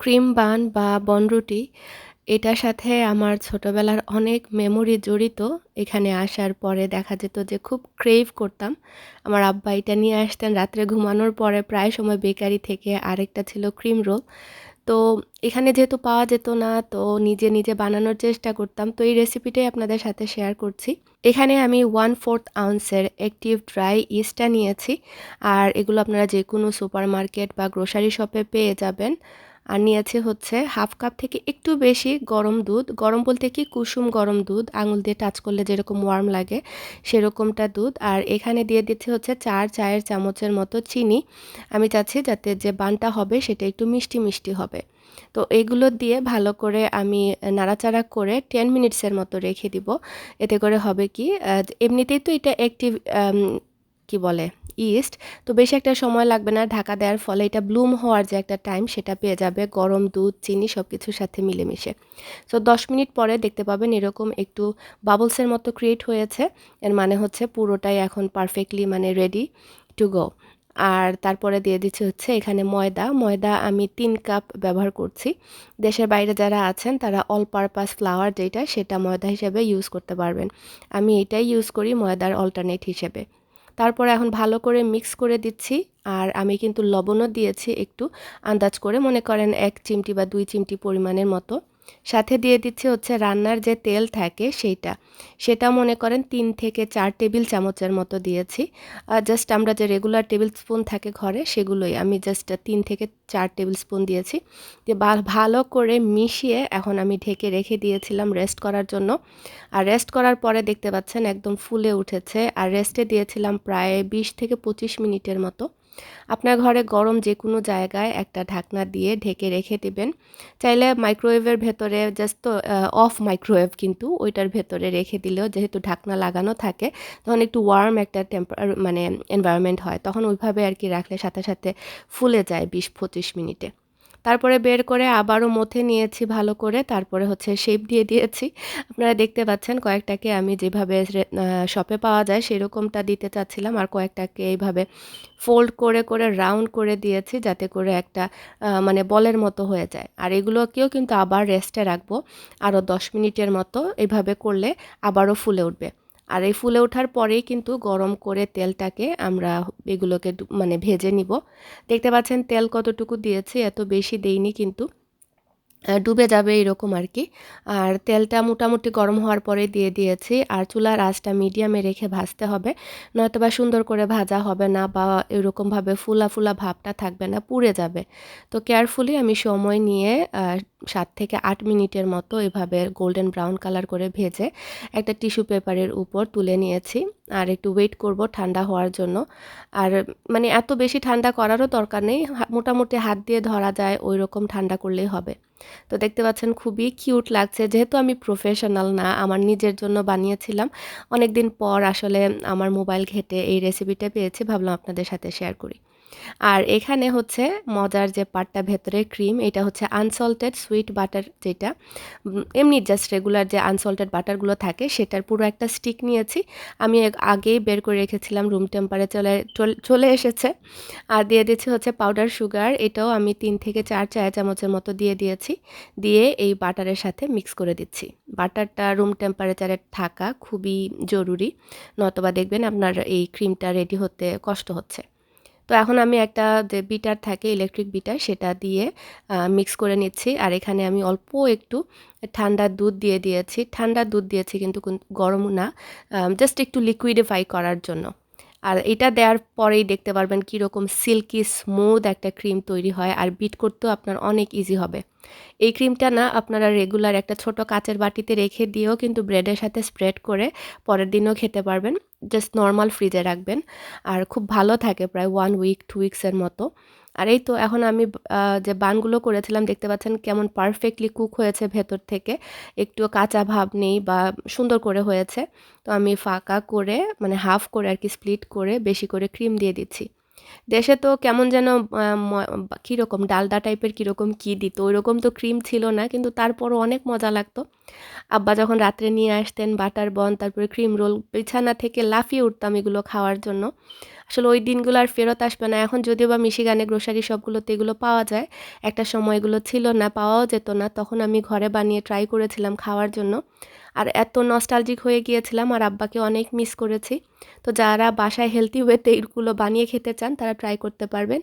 Cream বান বা বনরুটি, এটার সাথে আমার ছোটবেলার অনেক মেমোরি জড়িত। এখানে আসার পরে দেখা যেত যে খুব ক্রেভ করতাম। আমার আব্বা এটা নিয়ে আসতেন, রাত্রে ঘুমানোর পরে প্রায় সময় বেকারি থেকে আরেকটা ছিল ক্রিম রোল তো এখানে যেহেতু পাওয়া যেত না, তো নিজে নিজে বানানোর চেষ্টা করতাম। তো এই রেসিপিটাই আপনাদের সাথে শেয়ার করছি। এখানে আমি ওয়ান ফোর্থ আউন্সের অ্যাক্টিভ ড্রাই ইস্টটা নিয়েছি। আর এগুলো আপনারা যে কোনো সুপার মার্কেট বা গ্রোসারি শপে পেয়ে যাবেন। আর নিয়েছে হচ্ছে হাফ কাপ থেকে একটু বেশি গরম দুধ। গরম বলতে কি? কুসুম গরম দুধ। আঙুল দিয়ে টাচ করলে যেরকম ওয়ার্ম লাগে, সেরকমটা দুধ। আর এখানে দিয়ে দিচ্ছে হচ্ছে চার চায়ের চামচের মতো চিনি। আমি চাচ্ছি যাতে যে বানটা হবে সেটা একটু মিষ্টি মিষ্টি হবে। তো এগুলো দিয়ে ভালো করে আমি নাড়াচাড়া করে টেন মিনিটসের মতো রেখে দিব। এতে করে হবে কি? এমনিতেই তো এটা একটি কি বলে? ইস্ট তো বেশি একটা সময় লাগবে না ঢাকা দেওয়ার ফলে এটা ব্লুম হওয়ার যে একটা টাইম সেটা পেয়ে যাবে গরম, দুধ, চিনি সব কিছুর সাথে মিলেমিশে। সো দশ মিনিট পরে দেখতে পাবেন এরকম একটু বাবলসের মতো ক্রিয়েট হয়েছে। এর মানে হচ্ছে পুরোটাই এখন পারফেক্টলি মানে রেডি টু গো আর তারপরে দিয়ে দিচ্ছি হচ্ছে এখানে ময়দা। ময়দা আমি তিন কাপ ব্যবহার করছি। দেশের বাইরে যারা আছেন, তারা অল পারপাস ফ্লাওয়ার যেটা, সেটা ময়দা হিসেবে ইউজ করতে পারবেন। আমি এটাই ইউজ করি ময়দার অল্টারনেট হিসেবে। তারপর এখন ভালো করে মিক্স করে দিচ্ছি। আর আমি কিন্তু লবণও দিয়েছি একটু। আন্দাজ করে মনে করেন এক চিমটি বা দুই চিমটি পরিমাণের মতো। সাথে দিয়ে দিচ্ছি হচ্ছে রান্নার যে তেল থাকে সেইটা। সেটা মনে করেন তিন থেকে চার টেবিল চামচের মতো দিয়েছি। আর জাস্ট আমরা যে রেগুলার টেবিল স্পুন থাকে ঘরে সেগুলোই আমি জাস্ট তিন থেকে চার টেবিল স্পুন দিয়েছি। দিয়ে ভালো করে মিশিয়ে এখন আমি ঢেকে রেখে দিয়েছিলাম রেস্ট করার জন্য। আর রেস্ট করার পরে দেখতে পাচ্ছেন একদম ফুলে উঠেছে। আর রেস্টে দিয়েছিলাম প্রায় বিশ থেকে পঁচিশ মিনিটের মতো। আপনার ঘরে গরম যে কোনো জায়গায় একটা ঢাকনা দিয়ে ঢেকে রেখে দেবেন। চাইলে মাইক্রোওয়েভের ভেতরে জাস্ট তো অফ মাইক্রোওয়েভ কিন্তু ওইটার ভেতরে রেখে দিলেও যেহেতু ঢাকনা লাগানো থাকে, তখন একটু ওয়ার্ম একটা টেম্পার মানে এনভায়রনমেন্ট হয়। তখন ওইভাবে আর কি রাখলে সাথে সাথে ফুলে যায় বিশ পঁচিশ মিনিটে। তারপরে বের করে আবারও মথে নিয়েছি ভালো করে। তারপরে হচ্ছে শেপ দিয়ে দিয়েছি। আপনারা দেখতে পাচ্ছেন কয়েকটাকে আমি যেভাবে শপে পাওয়া যায় সেরকমটা দিতে চাচ্ছিলাম। আর কয়েকটাকে এইভাবে ফোল্ড করে করে রাউন্ড করে দিয়েছি যাতে করে একটা মানে বলের মতো হয়ে যায়। আর এগুলোকেও কিন্তু আবার রেস্টে রাখব। আরও দশ মিনিটের মতো এইভাবে করলে আবারও ফুলে উঠবে। আর এই ফুলে ওঠার পরেই কিন্তু গরম করে তেলটাকে আমরা এগুলোকে মানে ভেজে নিব। দেখতে পাচ্ছেন তেল কতটুকু দিয়েছি, এত বেশি দেইনি কিন্তু। ডুবে যাবে এরকম আর কি। আর তেলটা মোটামুটি গরম হওয়ার পরে দিয়ে দিয়েছি। আর চুলার আঁচটা মিডিয়ামে রেখে ভাজতে হবে। নয়তো বা সুন্দর করে ভাজা হবে না বা এরকমভাবে ফুলা ফুলা ভাবটা থাকবে না, পুড়ে যাবে। তো কেয়ারফুলি আমি সময় নিয়ে সাত থেকে আট মিনিটের মতো এভাবে গোল্ডেন ব্রাউন কালার করে ভেজে একটা টিস্যু পেপারের উপর তুলে নিয়েছি। আর একটু ওয়েট করব ঠান্ডা হওয়ার জন্য। আর মানে এত বেশি ঠান্ডা করারও দরকার নেই। মোটামুটি হাত দিয়ে ধরা যায় ওই রকম ঠান্ডা করলেই হবে। তো দেখতে পাচ্ছেন খুবই কিউট লাগছে। যেহেতু আমি প্রফেশনাল না, আমার নিজের জন্য বানিয়েছিলাম। অনেকদিন পর আসলে আমার মোবাইল ঘেটে এই রেসিপিটা পেয়েছি, ভাবলাম আপনাদের সাথে শেয়ার করি। আর এখানে হচ্ছে মজার যে পাটটা ভেতরে ক্রিম, এটা হচ্ছে আনসল্টেড সুইট বাটার যেটা। এমনি জাস্ট রেগুলার যে আনসল্টেড বাটারগুলো থাকে, সেটার পুরো একটা স্টিক নিয়েছি। আমি আগেই বের করে রেখেছিলাম রুম টেম্পারেচারে চলে এসেছে। আর দিয়ে দিচ্ছি হচ্ছে পাউডার সুগার এটাও আমি তিন থেকে চার চায়া চামচের মতো দিয়ে দিয়েছি। দিয়ে এই বাটারের সাথে মিক্স করে দিচ্ছি। বাটারটা রুম টেম্পারেচারে থাকা খুবই জরুরি নতবা দেখবেন আপনার এই ক্রিমটা রেডি হতে কষ্ট হচ্ছে। তো এখন আমি একটা বিটার থাকে ইলেকট্রিক বিটার, সেটা দিয়ে মিক্স করে নিচ্ছি। আর এখানে আমি অল্প একটু ঠান্ডা দুধ দিয়ে দিয়েছি। ঠান্ডা দুধ দিয়েছি কিন্তু গরম না জাস্ট একটু লিকুইডিফাই করার জন্য। আর এটা দেওয়ার পরেই দেখতে পারবেন কীরকম সিল্কি স্মুথ একটা ক্রিম তৈরি হয় আর বিট করতেও আপনার অনেক ইজি হবে। এই ক্রিমটা না আপনারা রেগুলার একটা ছোট কাচের বাটিতে রেখে দিয়েও কিন্তু ব্রেডের সাথে স্প্রেড করে পরের দিনও খেতে পারবেন। জাস্ট নর্মাল ফ্রিজে রাখবেন। আর খুব ভালো থাকে প্রায় ওয়ান উইক টু উইক্সের মতো। আর এই তো এখন আমি যে বানগুলো করেছিলাম, দেখতে পাচ্ছেন কেমন পারফেক্টলি কুক হয়েছে ভেতর থেকে। একটু কাঁচা ভাব নেই বা সুন্দর করে হয়েছে। তো আমি ফাঁকা করে মানে হাফ করে আর কি স্প্লিট করে বেশি করে ক্রিম দিয়ে দিচ্ছি। দেশে তো কেমন যেন কীরকম ডালদা টাইপের কীরকম কী দিত ওই রকম তো ক্রিম ছিল না, কিন্তু তারপরও অনেক মজা লাগতো। আব্বা যখন রাত্রে নিয়ে আসতেন বাটার বন, তারপরে ক্রিম রোল, বিছানা থেকে লাফিয়ে উঠতাম এগুলো খাওয়ার জন্য। আসলে ওই দিনগুলো আর ফেরত আসবে না। এখন যদিও বা মিশিগানে গ্রোসারি সবগুলোতে এগুলো পাওয়া যায়, একটা সময় এগুলো ছিল না, পাওয়াও যেত না, তখন আমি ঘরে বানিয়ে ট্রাই করেছিলাম খাওয়ার জন্য। আর এত নস্টালজিক হয়ে গিয়েছিলাম আর আব্বাকে অনেক মিস করেছি। তো যারা বাসায় হেলদি ওয়েতে এগুলো বানিয়ে খেতে চান, তারা ট্রাই করতে পারবেন।